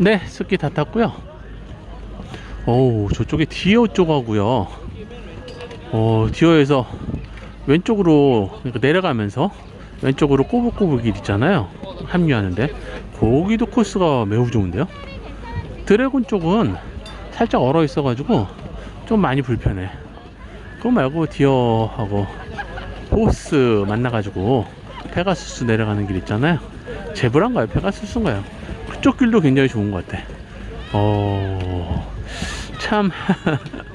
네, 스키 다 탔고요. 오, 저쪽에 디어 쪽하고요. 어, 디어에서 왼쪽으로 그러니까 내려가면서 왼쪽으로 꼬불꼬불 길 있잖아요. 합류하는데 거기도 코스가 매우 좋은데요. 드래곤 쪽은 살짝 얼어 있어 가지고 좀 많이 불편해. 그거 말고 디어하고 호스 만나가지고 페가수스 내려가는 길 있잖아요. 제브란가요? 페가수스인가요? 그쪽 길도 굉장히 좋은 것 같아. 어, 참,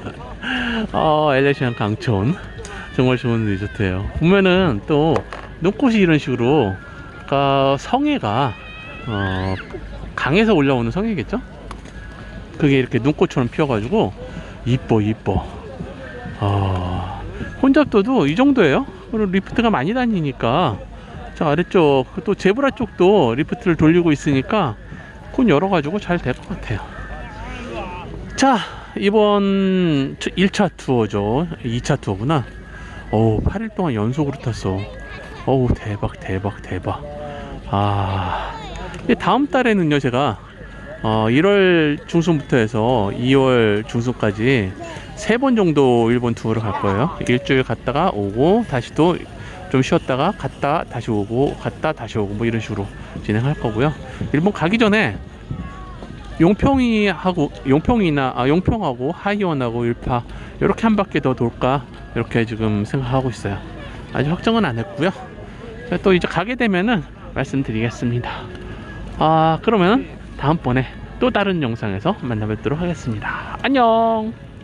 어, 엘레시안 강촌. 정말 좋은 리조트예요. 보면은 또 눈꽃이 이런 식으로, 아까 성해가, 어, 강에서 올라오는 성해겠죠? 그게 이렇게 눈꽃처럼 피어가지고, 이뻐, 이뻐. 아, 혼잡도도 이 정도예요. 그리고 리프트가 많이 다니니까 저 아래쪽 또 제브라 쪽도 리프트를 돌리고 있으니까 콘 열어가지고 잘 될 것 같아요. 자 이번 1차 투어죠. 2차 투어구나. 어우 8일 동안 연속으로 탔어. 어우 대박 대박 대박. 아 다음 달에는요 제가 어, 1월 중순부터 해서 2월 중순까지 세 번 정도 일본 투어를 갈 거예요. 일주일 갔다가 오고 다시 또 좀 쉬었다가 갔다 다시 오고 갔다 다시 오고 뭐 이런 식으로 진행할 거고요. 일본 가기 전에 용평이 하고 용평이나 아 용평하고 하이원하고 일파 이렇게 한 바퀴 더 돌까 이렇게 지금 생각하고 있어요. 아직 확정은 안 했고요. 자, 또 이제 가게 되면은 말씀드리겠습니다. 아 그러면 다음번에 또 다른 영상에서 만나 뵙도록 하겠습니다. 안녕.